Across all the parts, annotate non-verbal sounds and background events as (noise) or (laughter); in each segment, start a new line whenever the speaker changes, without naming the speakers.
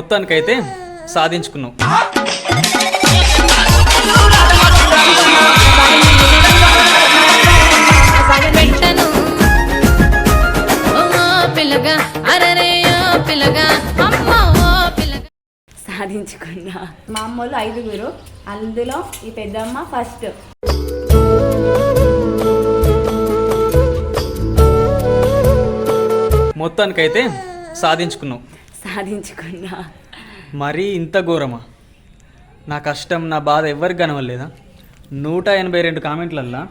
మొత్తానికైతే సాధించుకున్నావు
పెట్టను ఓ పిల్లగా అరరే ఓ పిల్లగా అమ్మ ఓ పిల్లగా.
సాధించుకున్నా. మా అమ్మోళ్ళు ఐదుగురు అందులో ఈ పెద్దమ్మ ఫస్ట్.
మొత్తానికైతే సాధించుకున్నావు
సాధించుకున్నా.
మరీ ఇంత ఘోరమా? నా కష్టం నా బాధ ఎవరికి కనవలేదా నూట ఎనభై రెండు కామెంట్లల్లా?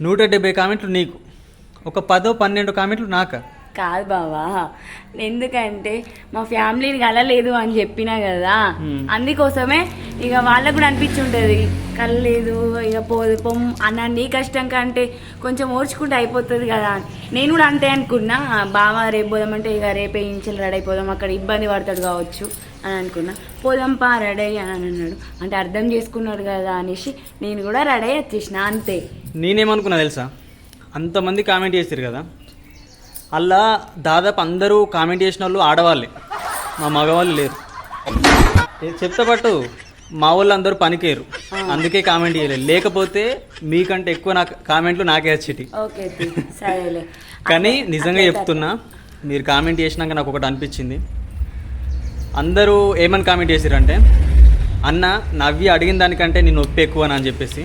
నూట డెబ్బై కామెంట్లు నీకు. ఒక పదో పన్నెండు కామెంట్లు నాక?
కాదు బావా. ఎందుకంటే మా ఫ్యామిలీని కలలేదు అని చెప్పినా కదా. అందుకోసమే ఇక వాళ్ళకు కూడా అనిపించి ఉంటుంది. కలలేదు ఇక పోదు పొమ్ అన్న నీ కష్టం కంటే కొంచెం ఓర్చుకుంటే అయిపోతుంది కదా. అని. నేను కూడా అంతే అనుకున్నా. బావ రేపు పోదామంటే ఇక రేపే ఇంచెలు రెడీ అయిపోదాం. అక్కడ ఇబ్బంది పడతాడు కావచ్చు అని అనుకున్నా. పోదాం పా రెడీ అయ్యి అని అన్నాడు. అంటే అర్థం చేసుకున్నాడు కదా అనేసి నేను కూడా రెడీ వచ్చేసిన అంతే.
నేనేమనుకున్నా తెలుసా? అంతమంది కామెంట్ చేశారు కదా. అలా దాదాపు అందరూ కామెంట్ చేసిన వాళ్ళు ఆడవాళ్ళే. మా మగవాళ్ళు లేరు. చెప్తా పట్టు మా వాళ్ళు అందరూ పనికేరు అందుకే కామెంట్ చేయలేదు. లేకపోతే మీకంటే ఎక్కువ నాకు కామెంట్లు నాకే వచ్చేటి. కానీ నిజంగా చెప్తున్నా మీరు కామెంట్ చేసినాక నాకు ఒకటి అనిపించింది. అందరూ ఏమని కామెంట్ చేశారంటే అన్న నవ్వి అడిగిన దానికంటే నేను నొప్పి ఎక్కువ అని చెప్పేసి.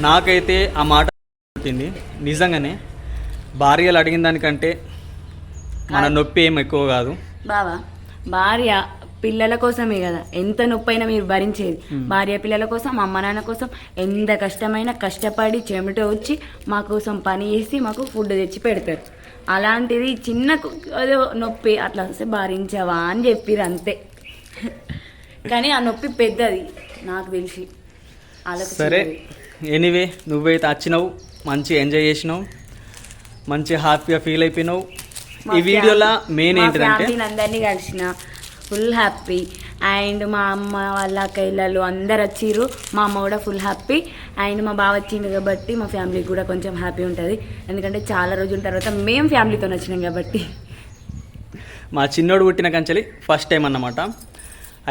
నాకైతే ఆ మాట నిజంగానే భార్యలు అడిగిన దానికంటే మన నొప్పి ఏం ఎక్కువ కాదు.
బావా భార్య పిల్లల కోసమే కదా. ఎంత నొప్పైనా మీరు భరించేది. భార్య పిల్లల కోసం అమ్మ నాన్న కోసం ఎంత కష్టమైనా కష్టపడి చెమట వచ్చి మా కోసం పని చేసి మాకు ఫుడ్ తెచ్చి పెడతారు. అలాంటిది చిన్న నొప్పి అట్లా వస్తే భరించవా అని చెప్పిర్రు అంతే. కానీ ఆ నొప్పి పెద్దది నాకు తెలిసి. వాళ్ళకు
సరే. ఎనీవే నువ్వైతే వచ్చినావు మంచి ఎంజాయ్ చేసినావు. మంచి హ్యాపీగా ఫీల్ అయిపోయినావు. ఈ వీడియోలో మెయిన్
ఫ్యామిలీని అందరినీ కలిసిన ఫుల్ హ్యాపీ అండ్ మా అమ్మ వాళ్ళ అక్కయ్యలు అందరు వచ్చిర్రు. మా అమ్మ కూడా ఫుల్ హ్యాపీ అండ్ మా బావ వచ్చిండు కాబట్టి మా ఫ్యామిలీకి కూడా కొంచెం హ్యాపీ ఉంటుంది. ఎందుకంటే చాలా రోజుల తర్వాత మేము ఫ్యామిలీతో వచ్చినాం కాబట్టి.
మా చిన్నోడు పుట్టిన కంచెలి ఫస్ట్ టైం అన్నమాట.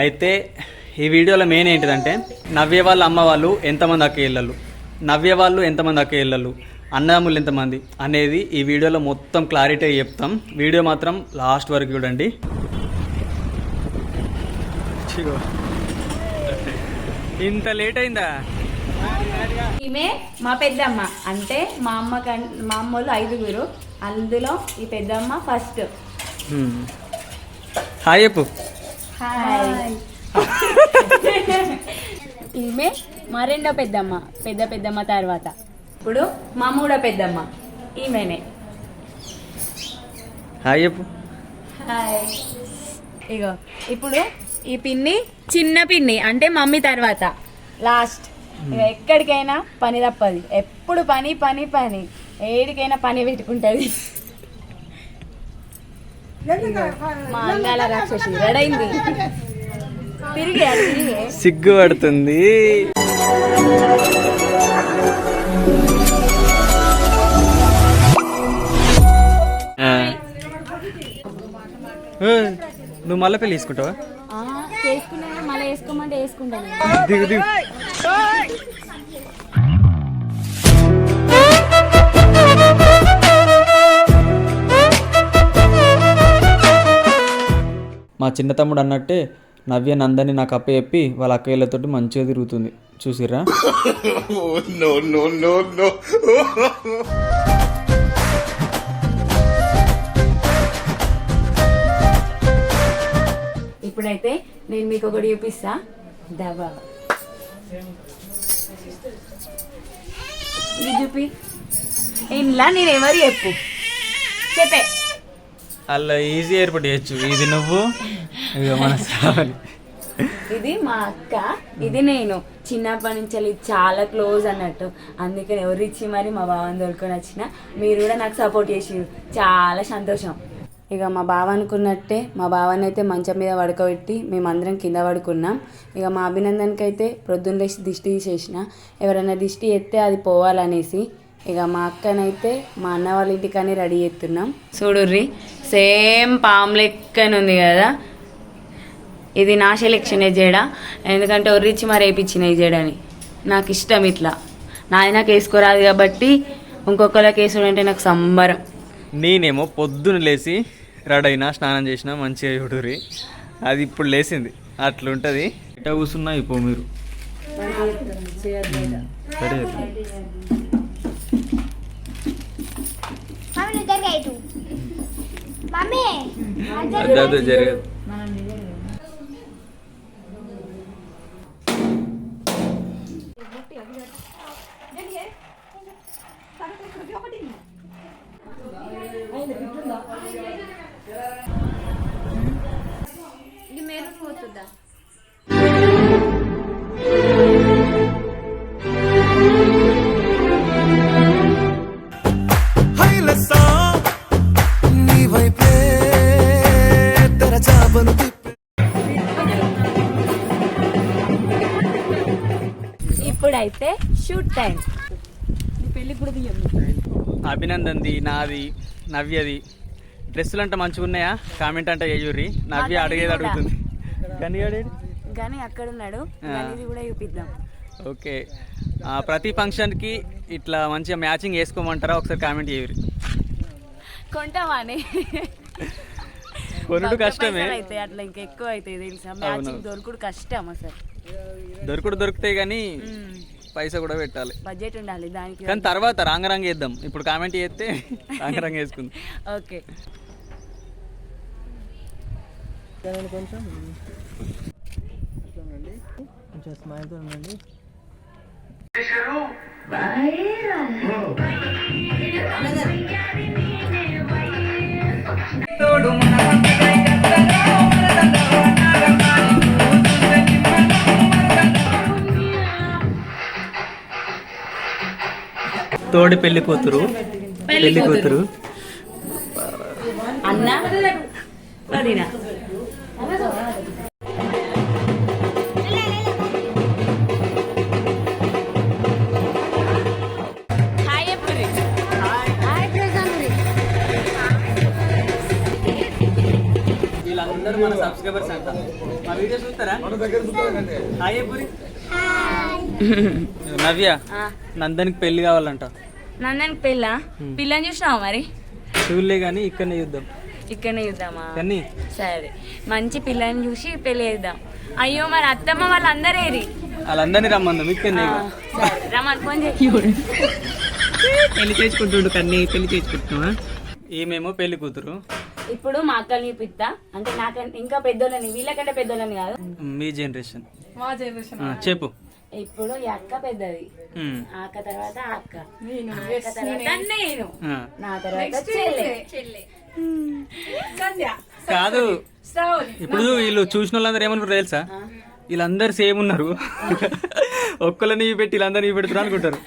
అయితే ఈ వీడియోలో మెయిన్ ఏంటిదంటే నవ్వే వాళ్ళ అమ్మ వాళ్ళు ఎంతమంది అక్క ఇళ్ళలు నవ్వే వాళ్ళు ఎంతమంది అక్క ఇళ్ళలు అన్నదమ్ములు ఎంతమంది అనేది ఈ వీడియోలో మొత్తం క్లారిటీ చెప్తాం. వీడియో మాత్రం లాస్ట్ వరకు చూడండి. ఇంత లేట్ అయిందా?
ఈమె మా పెద్దమ్మ. అంటే మా అమ్మ మా అమ్మ వాళ్ళు ఐదుగురు. అందులో ఈ పెద్దమ్మ ఫస్ట్.
హాయ్ చెప్పు. (laughs)
ఈమె మా రెండో పెద్దమ్మ. పెద్ద పెద్దమ్మ తర్వాత. ఇప్పుడు మా మూడో పెద్దమ్మ. ఈమెనే.
హాయ్ చెప్పు.
హాయ్. ఇగో ఇప్పుడు ఈ పిన్ని చిన్న పిన్ని అంటే మమ్మీ తర్వాత. లాస్ట్ ఇక ఎక్కడికైనా పని తప్పది. ఎప్పుడు పని పని పని. ఏడికైనా పని పెట్టుకుంటది. మా అంగాల రాక్షసి రెడైంది. తిరిగి అటు
నువ్వు మళ్ళీ పెళ్ళి తీసుకుంటావా
ఆ, చేసుకున్నా మళ్ళీ వేసుకోమంటే వేసుకుంటాను
దిగు దిగు. మా చిన్న తమ్ముడు అన్నట్టే నవ్య నందని నాకు అప్ప చెప్పి వాళ్ళ అక్కయ్యలతోటి మంచిగా తిరుగుతుంది. చూసిర్రా? (laughs) (laughs)
ఇప్పుడైతే నేను మీకు ఒకటి చూపిస్తా. దబా. ఇది చూపి. ఇంట్లో నేను ఎవరు చెప్పు? చెప్పే.
అలా ఈజీ ఏర్పాటు చేయొచ్చు. ఇది నువ్వు మన
ఇది మా అక్క ఇది నేను. చిన్నప్పటి నుంచి చాలా క్లోజ్ అన్నట్టు. అందుకని ఎవరు ఇచ్చి మరి మా బావని దొరుకుని వచ్చిన మీరు కూడా నాకు సపోర్ట్ చేసిరు చాలా సంతోషం. ఇక మా బావ అనుకున్నట్టే మా బావని అయితే మంచం మీద పడుకోబెట్టి మేమందరం కింద పడుకున్నాం. ఇక మా అభినందన్కి అయితే ప్రొద్దున్న లేచి దిష్టి తీసేసిన. ఎవరైనా దిష్టి ఎత్తే అది పోవాలనేసి ఇక మా అక్కనైతే మా అన్న వాళ్ళ ఇంటికని రెడీ చేస్తున్నాం. చూడుర్రి సేమ్ పాము లెక్కన ఉంది కదా. ఇది నా సెలెక్షనే జడ. ఎందుకంటే ఒర్రిచ్చి మరి వేయించిన ఈ జడని. నాకు ఇష్టం ఇట్లా. నాది నాకు వేసుకోరాదు కాబట్టి ఇంకొకరికి వేసుడు అంటే నాకు సంబరం.
నేనేమో పొద్దున లేచి రెడైనా స్నానం చేసిన మంచిగా చూడురి అది ఇప్పుడు లేచింది అట్లుంటుంది. ఇట కూర్చున్నా ఇప్పుడు మీరు? అద్దు జరగదు. అభినందన్ది నాది నవ్యది. డ్రెస్సులు అంటే మంచిగా ఉన్నాయా కామెంట్ అంటే వేయుర్రి నవ్య అడిగేది. అడుగుతుంది. అడిగేది
కానీ అక్కడ ఉన్నాడు కూడా చూపిద్దాం.
ఓకే. ప్రతి ఫంక్షన్కి ఇట్లా మంచిగా మ్యాచింగ్ వేసుకోమంటారా? ఒకసారి కామెంట్ చేయరు
కొంటామని
కొనుడు కష్టమే.
అయితే అట్లా ఇంకా ఎక్కువ అవుతాయి తెలుసా? మ్యాచింగ్ దొరుకుడు కష్టం అసలు.
దొరుకుడు దొరుకుతాయి కానీ పైసా కూడా పెట్టాలి.
బడ్జెట్ ఉండాలి దానికి
కానీ తర్వాత రాంగరంగ వేద్దాం ఇప్పుడు కామెంట్ చేస్తే రాంగరంగ వేసుకుందాం (laughs)
ఓకే.
తోడి పెళ్ళి కూతురు. పెళ్ళి కూతురు.
అన్న? వదిన హాయ్ ఎప్పుడు
వీళ్ళందరూ మన సబ్స్క్రైబర్స్ అంట. మా వీడియో చూస్తారా? హాయ్ పూరి నవ్య నందనికి పెళ్ళి కావాలంట.
నందనికి పిల్ల పిల్లని చూసినావా మరి?
చూడలే కానీ ఇక్కడనే చూద్దాం.
ఇక్కడనే చూద్దామా?
కానీ
సరే మంచి పిల్లని చూసి పెళ్ళి చేద్దాం. అయ్యో మరి అత్తమ్మ వాళ్ళందరూ ఏరి
వాళ్ళందరినీ రమ్మందాం ఇక్కడనే
సరే రమ్మని ఫోన్
పెళ్ళి చేసుకుంటుండు కన్నీ పెళ్ళి చేసుకుంటున్నావా? ఈమెమో పెళ్ళి కూతురు.
ఇప్పుడు మా అక్కల్ని చూపిస్తా. అంటే నాకంటే ఇంకా పెద్దోళ్ళని వీళ్ళకంటే పెద్దోళ్ళని కాదు.
మీ జనరేషన్. మా జనరేషన్ చెప్పు.
ఇప్పుడు ఈ అక్క పెద్దది. అక్క తర్వాత అక్క. తర్వాత నేను. నా తర్వాత చెల్లె.
కాదు. ఇప్పుడు వీళ్ళు చూసిన వాళ్ళందరూ ఏమనుకుంటారు తెలుసా? వీళ్ళందరూ సేమ్ ఉన్నారు. ఒక్కళ్ళని పెట్టి వీళ్ళందరినీ పెడుతున్నారు అనుకుంటారు.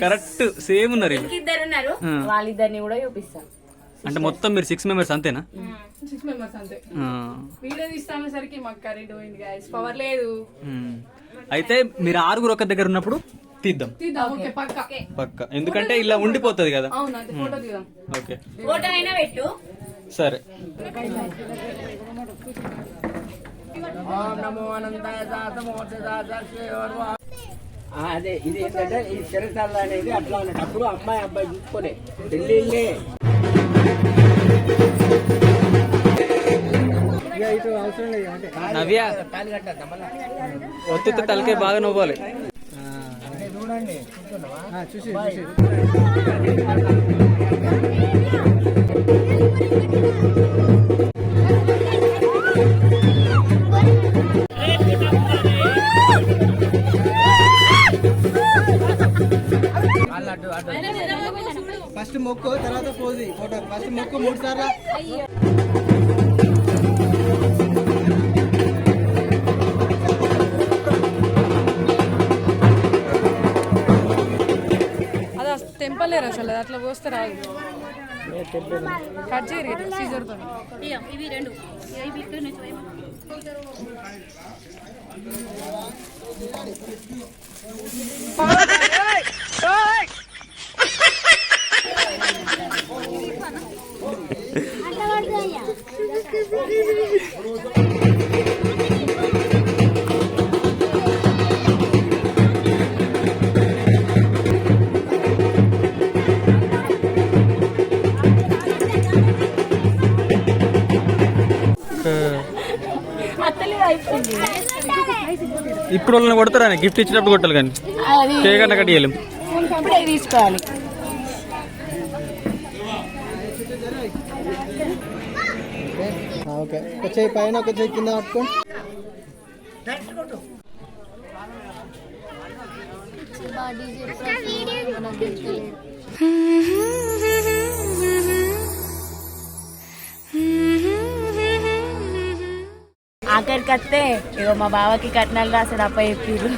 కరెక్ట్ సేమ్ ఉన్నారు
ఇద్దరు ఉన్నారు. వాళ్ళిద్దరిని కూడా చూపిస్తాం.
అంటే మొత్తం మీరు సిక్స్ మెంబర్స్ అంతేనా?
సిక్స్ మెంబర్స్ అంతే. వీడియో తీస్తామేసరికి మాకు కరెంట్ పోయింది గాయస్ పవర్ లేదు.
అయితే మీరు ఆరుగురు ఒక దగ్గర ఉన్నప్పుడు తీద్దాం.
పక్క.
పక్క. ఎందుకంటే ఇలా ఉండిపోతుంది కదా. ఓకే
ఫోటో అయినా పెట్టు.
సరే.
అదే ఇది ఏంటంటే ఈ చిరతల్ల అనేది అట్లా ఉన్నప్పుడు అమ్మాయి అబ్బాయి చూసుకొని. పెళ్ళిళ్ళే.
నవ్య. ఒత్తితే తలకే బాగా నవ్వాలి.
చూడండి చూస్తున్నావా? చూసి ఫస్ట్ మొక్కు తర్వాత పోది ఫోటో ఫస్ట్ మొక్కు మూడు సార్లు.
చెప్పలేరు అసలు అట్లా పోస్తే రాదు. కట్ చేయరు కదా సీజర్తో
అట్లా పడుతుంది
ఇప్పుడు వాళ్ళని కొడతారా? గిఫ్ట్ ఇచ్చినప్పుడు కొట్టాలి కానీ.
అది
కేక్ అన్న కట్ చేయలేం.
ఇప్పుడే తీసుకోవాలి.
ఓకే. ఒక చేయి పైన ఒక చేయి కింద పట్టుకో
ఆఖరికి వస్తే ఇగో మా బావకి కట్నాలు రాసాడు అప్ప చెప్పారు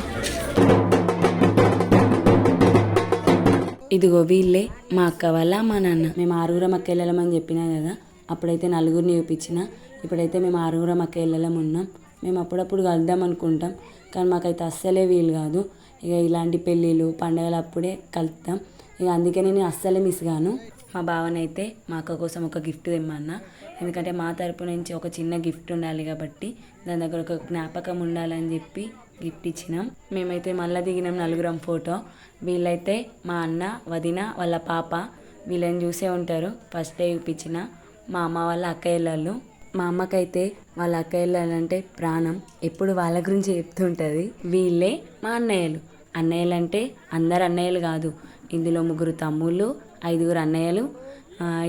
ఇదిగో వీళ్ళే మా అక్క వాళ్ళ మా నాన్న. మేము ఆరుగురం అక్క వెళ్ళమని చెప్పినా కదా అప్పుడైతే నలుగురిని చూపించిన ఇప్పుడైతే మేము ఆరుగురం అక్క వెళ్ళలం ఉన్నాం. మేము అప్పుడప్పుడు కలుద్దాం అనుకుంటాం కానీ మాకైతే అస్సలే వీలు కాదు. ఇక ఇలాంటి పెళ్ళిళ్ళు పండగలు అప్పుడే కలుద్దాం. ఇక అందుకే నేను అస్సలే మిస్ గాను. మా బావనైతే మా అక్క కోసం ఒక గిఫ్ట్ తెమ్మన్నా. ఎందుకంటే మా తరపు నుంచి ఒక చిన్న గిఫ్ట్ ఉండాలి కాబట్టి దాని దగ్గర ఒక జ్ఞాపకం ఉండాలని చెప్పి గిఫ్ట్ ఇచ్చినాం. మేమైతే మళ్ళీ దిగినాం నలుగురం ఫోటో. వీళ్ళైతే మా అన్న వదిన వాళ్ళ పాప వీళ్ళని చూసే ఉంటారు. ఫస్ట్ డే చూపించిన మా అమ్మ వాళ్ళ అక్కయ్యలు మా అమ్మకైతే వాళ్ళ అక్కయ్యలంటే ప్రాణం. ఎప్పుడు వాళ్ళ గురించి చెప్తుంటుంది. వీళ్ళే మా అన్నయ్యలు. అన్నయ్యలు అంటే అందరు అన్నయ్యలు కాదు. ఇందులో ముగ్గురు తమ్ముళ్ళు ఐదుగురు అన్నయ్యలు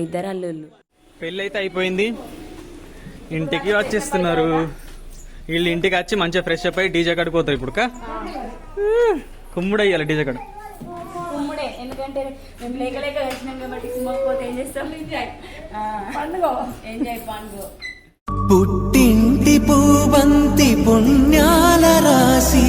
ఇద్దరు అల్లుళ్ళు.
పెళ్ళి అయితే అయిపోయింది. ఇంటికి వచ్చేస్తున్నారు. వీళ్ళు ఇంటికి వచ్చి మంచిగా ఫ్రెష్ అప్ అయ్యి డీజే కాడికి పోతారు ఇప్పుడు కుమ్ముడు అయ్యాలి డీజే కాడ.
కుమ్ముడే ఎందుకంటే మేము లేక లేక వచ్చినాం కాబట్టి కుమ్మకపోతే ఏం చేస్తాం? ఎంజాయ్. పండుగ. ఎంజాయ్ పండుగ.
పుట్టింటి పూబంతి పుణ్యాల రాశి.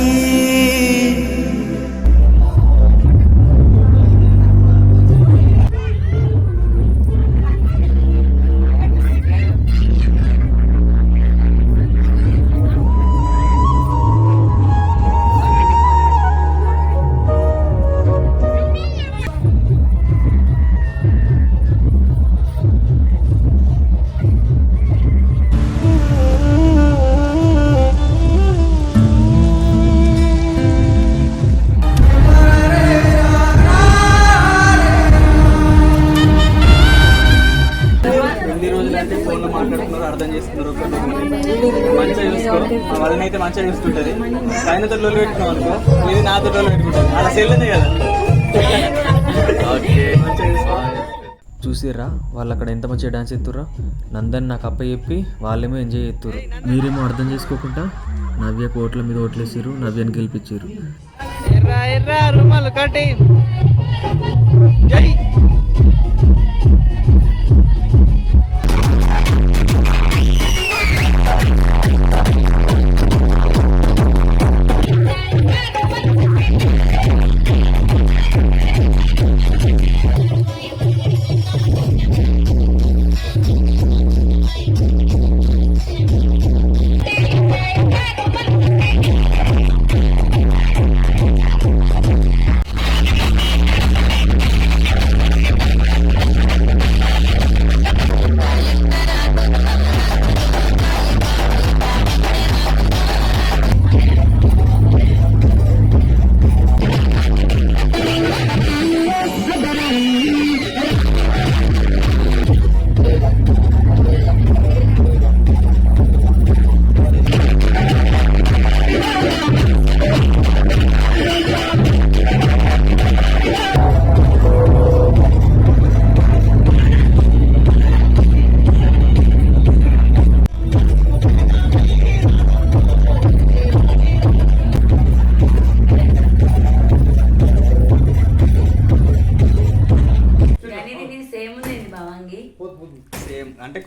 చూస్తుంటది ఆయన తొలి పెట్టుకున్నాం అనుకో ఇది నా తొలి పెట్టుకుంటాను అలా సెల్లుంది కదా. చూసిర్రా వాళ్ళు అక్కడ ఎంత మంచిగా డాన్స్ ఎత్తుర్రా నందన్ నాకు అప్ప చెప్పి వాళ్ళేమో ఎంజాయ్ చేస్తుర్రు. మీరేమో అర్థం చేసుకోకుండా నవ్య కోట్ల మీద ఓట్లేసిర్రు నవ్యని గెలిపించారు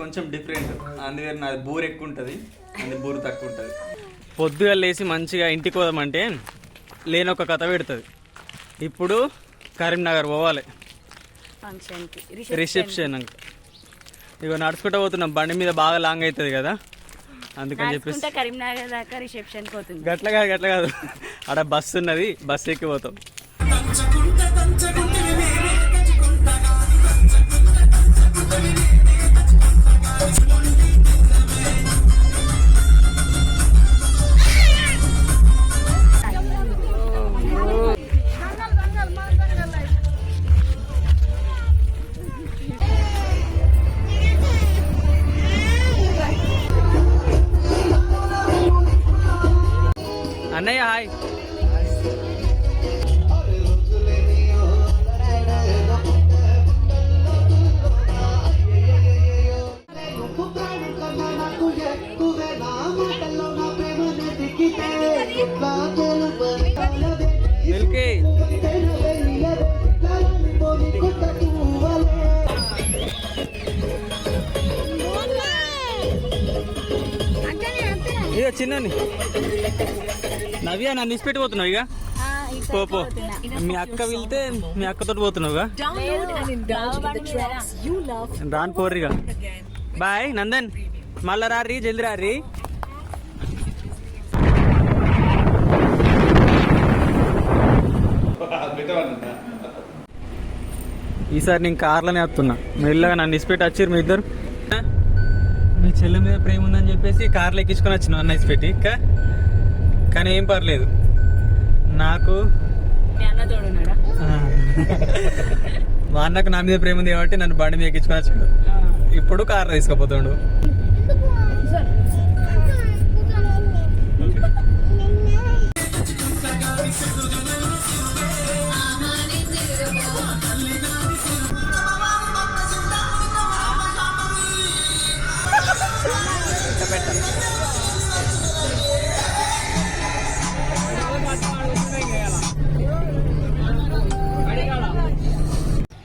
కొంచెం డిఫరెంట్ అందుకని నాది బూర్ ఎక్కువ ఉంటుంది అది బూర్ తక్కువ ఉంటుంది పొద్దుగా లేచి మంచిగా ఇంటికి పోదామంటే లేని ఒక కథ పెడుతుంది. ఇప్పుడు కరీంనగర్ పోవాలి.
ఫంక్షన్కి
రిసెప్షన్ అంక ఇగో నడుచుకుంటూ పోతున్నాం బండి మీద బాగా లాంగ్ అవుతుంది కదా. అందుకని చెప్పేసి
నడుచుకుంటా కరీంనగర్ దాకా రిసెప్షన్కి పోతుంది
గట్ల కాదు గట్ల కాదు. ఆడ బస్సు ఉన్నది బస్సు ఎక్కి పోతాం. అన్న ఇక చిన్నని. నవ్య నన్ను ఇసిపెట్టిపోతున్నావు ఇక? పో పో. మీ అక్క వెళ్తే మీ అక్కతో పోతున్నావుగా? రాను పోర్రిగా. బాయ్ నందన్. మళ్ళా రారి జల్ది రారి ఈసారి నేను కార్లోనే వస్తున్నా. మెల్లగా నన్ను ఇసిపెట్టి వచ్చారు మీ ఇద్దరు. మీ చెల్లె మీద ప్రేమ ఉందని చెప్పేసి కార్లో ఎక్కించుకొని వచ్చిన అన్న ఇసిపెట్టి. ఇంకా కానీ ఏం పర్లేదు. నాకు
మీ
అన్నకు నా మీద ప్రేమ ఉంది కాబట్టి నన్ను బండి మీద ఎక్కించుకొని వచ్చిండు. ఇప్పుడు కార్లో తీసుకుపోతాడు.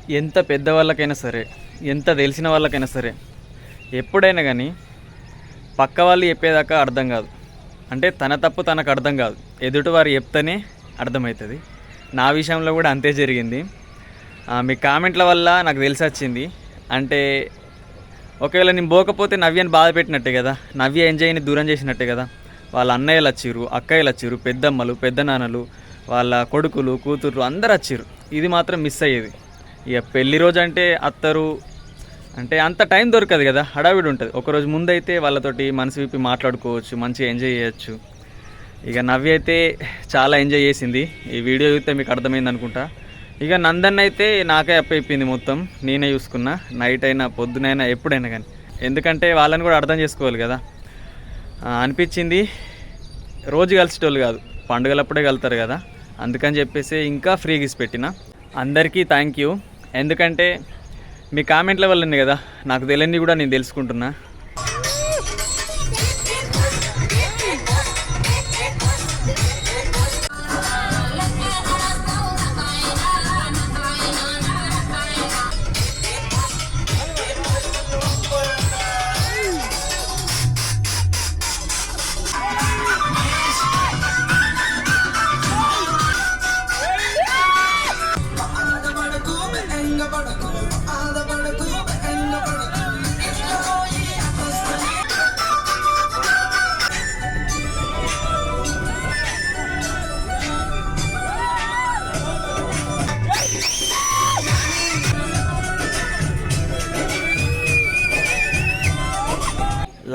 ఎంత పెద్ద వాళ్ళకైనా సరే ఎంత తెలిసిన వాళ్ళకైనా సరే ఎప్పుడైనా కానీ పక్క వాళ్ళు చెప్పేదాకా అర్థం కాదు. అంటే తన తప్పు తనకు అర్థం కాదు. ఎదుటివారు చెప్తేనే అర్థమవుతుంది. నా విషయంలో కూడా అంతే జరిగింది. మీ కామెంట్ల వల్ల నాకు తెలిసి వచ్చింది. అంటే ఒకవేళ నేను పోకపోతే నవ్యని బాధ పెట్టినట్టే కదా. నవ్య ఎంజాయ్ని దూరం చేసినట్టే కదా. వాళ్ళ అన్నయ్యలు వచ్చిర్రు అక్కయ్యలు వచ్చిర్రు పెద్దమ్మలు పెద్దనాన్నలు వాళ్ళ కొడుకులు కూతుర్లు అందరు వచ్చిర్రు. ఇది మాత్రం మిస్ అయ్యేది. ఇక పెళ్ళి రోజు అంటే అత్తరు. అంటే అంత టైం దొరకదు కదా హడావిడి ఉంటుంది. ఒకరోజు ముందైతే వాళ్ళతోటి మనసు విప్పి మాట్లాడుకోవచ్చు మంచిగా ఎంజాయ్ చేయొచ్చు. ఇక నవ్వి అయితే చాలా ఎంజాయ్ చేసింది. ఈ వీడియో చూస్తే మీకు అర్థమైంది అనుకుంటా. ఇక నందన్ అయితే నాకే అప్పైపోయింది మొత్తం. నేనే చూసుకున్నా. నైట్ అయినా పొద్దునైనా ఎప్పుడైనా కానీ. ఎందుకంటే వాళ్ళని కూడా అర్థం చేసుకోవాలి కదా. అనిపించింది. రోజు కలిసేటోళ్ళు కాదు. పండుగలప్పుడే కలుతారు కదా. అందుకని చెప్పేసి ఇంకా ఫ్రీ గిస్ పెట్టిన. అందరికీ థ్యాంక్ యూ ఎందుకంటే మీ కామెంట్ల వల్లనే కదా నాకు తెలియని కూడా నేను తెలుసుకుంటున్నా.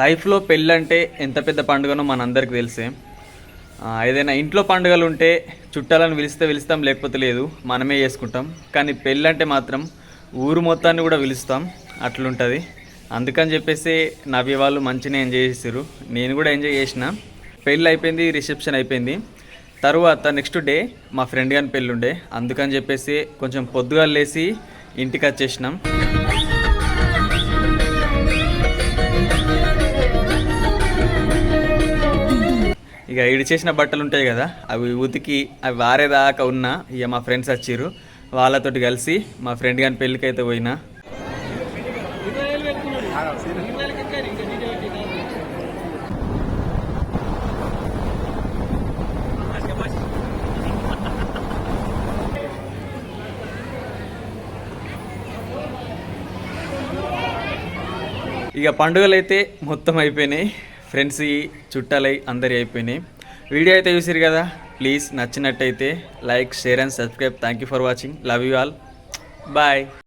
లైఫ్లో పెళ్ళంటే ఎంత పెద్ద పండుగనో మనందరికి తెలిసే. ఏదైనా ఇంట్లో పండుగలు ఉంటే చుట్టాలను పిలిస్తే పిలుస్తాం లేకపోతే లేదు మనమే చేసుకుంటాం. కానీ పెళ్ళంటే మాత్రం ఊరు మొత్తాన్ని కూడా పిలుస్తాం. అట్లుంటుంది. అందుకని చెప్పేసి నవ్య వాళ్ళు మంచిగా ఎంజాయ్ చేసారు నేను కూడా ఎంజాయ్ చేసిన. పెళ్ళి అయిపోయింది రిసెప్షన్ అయిపోయింది. తర్వాత నెక్స్ట్ డే మా ఫ్రెండ్ కానీ పెళ్ళి ఉండే అందుకని చెప్పేసి కొంచెం పొద్దుగా లేచి ఇంటికి వచ్చేసినాం. ఇక ఇడి చేసిన బట్టలు ఉంటాయి కదా అవి ఉతికి అవి వారేదాకా ఉన్నా ఇక మా ఫ్రెండ్స్ వచ్చిర్రు. వాళ్ళతోటి కలిసి మా ఫ్రెండ్ కానీ పెళ్ళికి అయితే పోయినా. ఇక పండుగలు అయితే మొత్తం అయిపోయినాయి. ఫ్రెండ్స్ చుట్టాలై అందరి అయిపోయినాయి. వీడియో అయితే చూసారు కదా? ప్లీజ్ నచ్చినట్టయితే like share and subscribe. Thank you for watching love you all bye